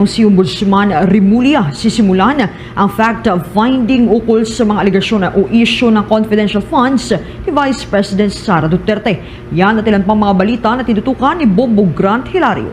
Si Ombudsman Rimulya sisimulan ang fact-finding ukol sa mga aligasyon o issue ng confidential funds ni Vice President Sara Duterte. Yan at ilan pang mga balita na tinutukan ni Bobo Grant Hilario.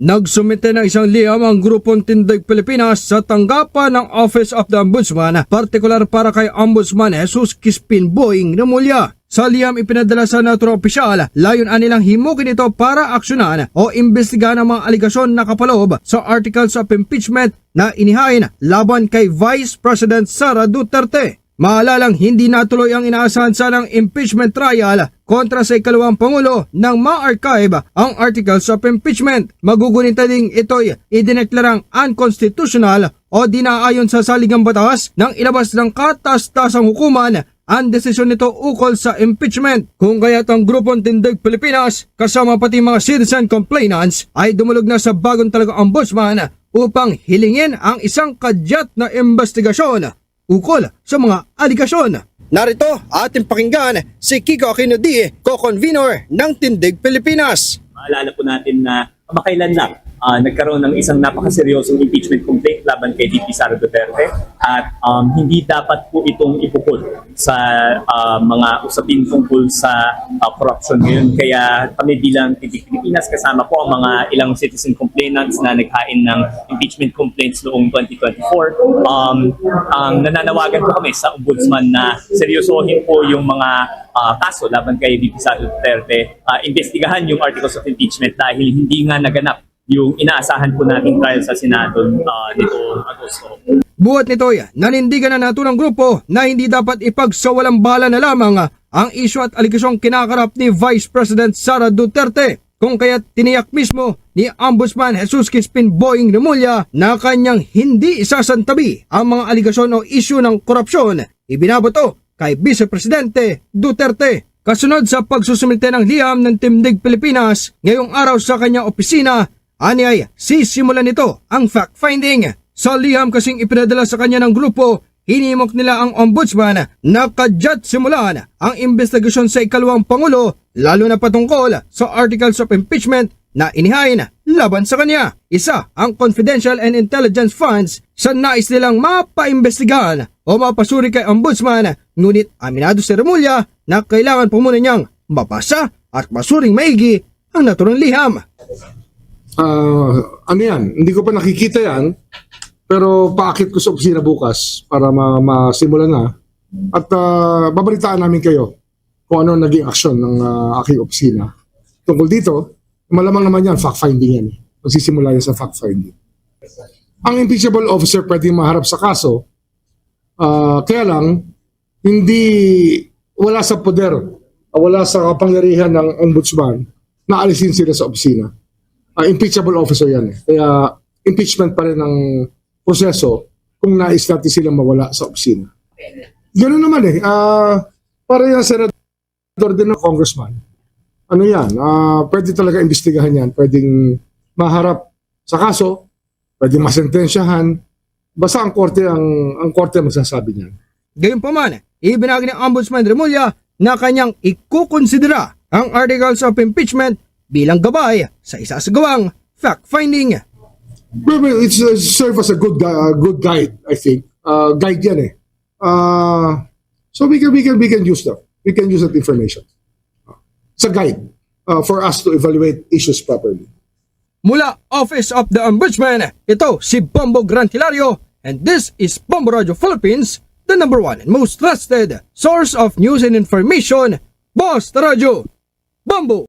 Nagsumite ng isang liham ang grupong Tindig Pilipinas sa tanggapan ng Office of the Ombudsman, partikular para kay Ombudsman Jesus Kispin Boying Remulla. Sa liham ipinadala sa naturang opisyal, layon anilang himukin ito para aksyonan o imbestigahan ang mga aligasyon na kapalob sa articles of impeachment na inihain laban kay Vice President Sara Duterte. Maalalang hindi natuloy ang inaasahan sanang impeachment trial kontra sa ikalawang pangulo nang ma-archive ang articles of impeachment. Magugunita ding ito'y idineklarang unconstitutional o dinaayon sa saligang batas nang ilabas ng katas-tasang hukuman ang desisyon nito ukol sa impeachment. Kung kaya't ang grupong Tindig Pilipinas kasama pati mga citizen complainants ay dumulog na sa bagong talagang ombudsman upang hilingin ang isang kadyat na investigasyon ukol sa mga aligasyon. Narito ating pakinggan si Kiko Aquino D, co-convener ng Tindig Pilipinas. Maalala po natin na kamakailan lang ah, nagkaroon ng isang napakaseryosong impeachment complaint laban kay VP Sara Duterte at um, hindi dapat po itong ipupul sa ah, mga usapin tungkol sa ah, corruption ngayon. Kaya kami bilang Titig Pilipinas kasama po ang mga ilang citizen complainants na naghain ng impeachment complaints noong 2024. Um, ang nananawagan po kami sa ombudsman na seryosohin po yung mga ah, kaso laban kay VP Sara Duterte, ah, investigahan yung articles of impeachment dahil hindi nga naganap yung inaasahan po nating trial sa Senado uh, nito Agosto. Buhat nito'y nanindigan na nato ng grupo na hindi dapat ipagsawalang bala na lamang ang isyu at aligasyong kinakarap ni Vice President Sara Duterte. Kung kaya tiniyak mismo ni Ombudsman Jesus Crispin Boying Remulla na kanyang hindi isasantabi ang mga aligasyon o isyu ng korupsyon ibinabato kay Vice Presidente Duterte. Kasunod sa pagsusumite ng liham ng Timdig Pilipinas ngayong araw sa kanyang opisina Ani ay sisimulan nito ang fact-finding. Sa liham kasing ipinadala sa kanya ng grupo, hinimok nila ang ombudsman na kadyat simulan ang investigasyon sa ikalawang pangulo lalo na patungkol sa articles of impeachment na inihain laban sa kanya. Isa ang confidential and intelligence funds sa nais nilang mapaimbestigahan o mapasuri kay ombudsman ngunit aminado si Remulla na kailangan pa muna niyang mabasa at masuring maigi ang naturang liham. Ah, ano yan? Hindi ko pa nakikita yan. Pero paakit ko sa opisina bukas para ma masimulan na. At ah, babalitaan namin kayo kung ano naging aksyon ng ah, aking opisina. Tungkol dito, malamang naman yan, fact-finding yan. Magsisimula yan sa fact-finding. Ang impeachable officer pwedeng maharap sa kaso, ah, kaya lang, hindi wala sa poder, wala sa kapangyarihan ng ombudsman na alisin sila sa opisina uh, impeachable officer yan eh. Kaya impeachment pa rin ang proseso kung nais natin silang mawala sa opisina. Ganun naman eh. Uh, para yan senador din ng congressman. Ano yan? Uh, pwede talaga imbestigahan yan. Pwedeng maharap sa kaso. Pwedeng masentensyahan. Basta ang korte ang, ang korte magsasabi niyan. Gayunpaman, ibinagi ng Ombudsman Remulla na kanyang ikukonsidera ang articles of impeachment bilang gabay sa isasagawang fact-finding. It's uh, serve as a good uh, good guide, I think. Uh, guide yan eh. Uh, so we can we can we can use that. We can use that information. It's a guide uh, for us to evaluate issues properly. Mula Office of the Ombudsman, ito si Bombo Grant Hilario and this is Bombo Radio Philippines, the number one and most trusted source of news and information, Boss Radio. Bombo!